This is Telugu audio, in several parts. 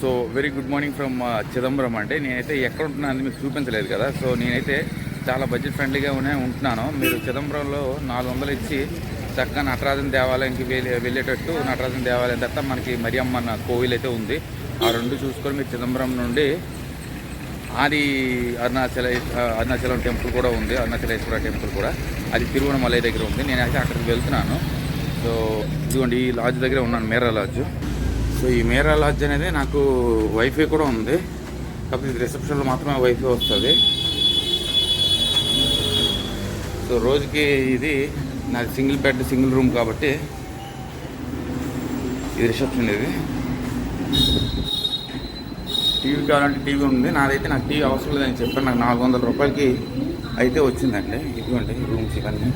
So very good morning from Chidambaram అంటే నేనైతే ఎక్కడ ఉంటున్నాను మీకు చూపించలేదు కదా. సో నేనైతే చాలా బడ్జెట్ ఫ్రెండ్లీగా ఉనే ఉంటున్నాను. మీరు చిదంబరంలో నాలుగు వందలు ఇచ్చి చక్కగా నటరాజన్ దేవాలయంకి వెళ్ళి వెళ్ళేటట్టు నటరాజన్ దేవాలయం తర్వాత మనకి మరియమ్మన్న కోవిల్ అయితే ఉంది. ఆ రెండు చూసుకొని మీరు చిదంబరం నుండి ఆది అరుణాచల అరుణాచలం టెంపుల్ కూడా ఉంది. అరుణాచలేశ్వర టెంపుల్ కూడా. అది తిరువణమలై దగ్గర ఉంది. నేనైతే అక్కడికి వెళ్తున్నాను. సో ఇదిగోండి ఈ లాడ్జ్ దగ్గర ఉన్నాను మేరా లాడ్జ్. సో ఈ మేరా లాడ్జ్ అనేది నాకు వైఫై కూడా ఉంది. కాకపోతే ఇది రిసెప్షన్లో మాత్రమే వైఫై వస్తుంది. సో రోజుకి ఇది నాది సింగిల్ బెడ్ సింగిల్ రూమ్ కాబట్టి ఇది రిసెప్షన్ ఇది. టీవీ కావాలంటే టీవీ ఉంది. నాదైతే నాకు టీవీ అవసరం లేదని చెప్పాను. నాకు నాలుగు వందల రూపాయలకి అయితే వచ్చిందండి. ఇటువంటి రూమ్స్ ఇవన్నీ.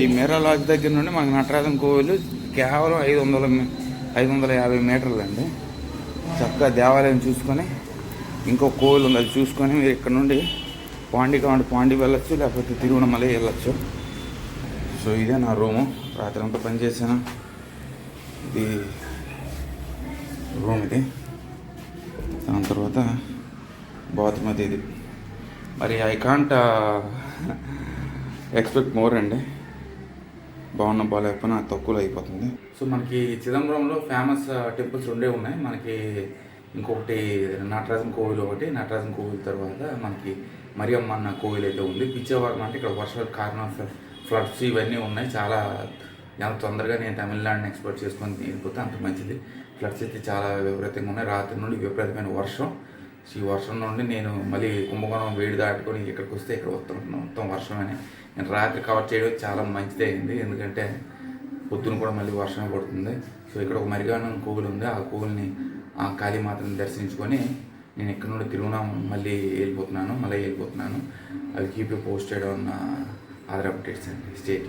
ఈ మీరా లాడ్జ్ దగ్గర నుండి మాకు నటరాజన్ కోవిల్ కేవలం ఐదు వందల ఐదు వందల యాభై మీటర్లు అండి చక్కగా దేవాలయం చూసుకొని ఇంకో కోవిల్ ఉంది అది చూసుకొని మీరు ఇక్కడ నుండి పాండి కావండి పాండి వెళ్ళొచ్చు లేకపోతే తిరువణమలై వెళ్ళొచ్చు. సో ఇదే నా రూము. రాత్రి అంతా పనిచేసాను ఇది రూమ్ ఇది. దాని తర్వాత బాత్రూమ్ అది ఇది. మరి ఐ కాంట్ ఎక్స్పెక్ట్ మోర్ అండి. బాగున్న బాగాలేకపోయినా తక్కువలో అయిపోతుంది. సో మనకి చిదంబరంలో ఫేమస్ టెంపుల్స్ రెండే ఉన్నాయి. మనకి ఇంకొకటి నటరాజన్ కోవిల్ ఒకటి నటరాజన్ కోవిల్ తర్వాత మనకి మరియమ్మ అన్న కోవిల్ అయితే ఉంది. పిచ్చేవారం అంటే ఇక్కడ వర్షాల కారణం ఫ్లడ్స్ ఇవన్నీ ఉన్నాయి. చాలా ఎంత తొందరగా నేను తమిళనాడుని ఎక్స్పోర్ట్ చేసుకొని వెళ్ళిపోతే అంత మంచిది. ఫ్లడ్స్ అయితే చాలా విపరీతంగా ఉన్నాయి. రాత్రి నుండి విపరీతమైన వర్షం. ఈ వర్షం నుండి నేను మళ్ళీ కుంభకోణం వేడి దాటుకొని ఇక్కడికి వస్తే ఇక్కడ మొత్తం మొత్తం వర్షమని నేను రాత్రి కవర్ చేయడం చాలా మంచిదే అయింది ఎందుకంటే పొద్దున కూడా మళ్ళీ వర్షం పడుతుంది. సో ఇక్కడ ఒక మరిగానం కోవిల్ ఉంది. ఆ కోవిల్ని ఆ కాళీమాతను దర్శించుకొని నేను ఇక్కడ నుండి తిరుగునా మళ్ళీ వెళ్ళిపోతున్నాను. మళ్ళీ వెళ్ళిపోతున్నాను. అవి కీప్ పోస్టెడ్ ఉన్న అదర్ అప్డేట్స్ అండి. స్టేట్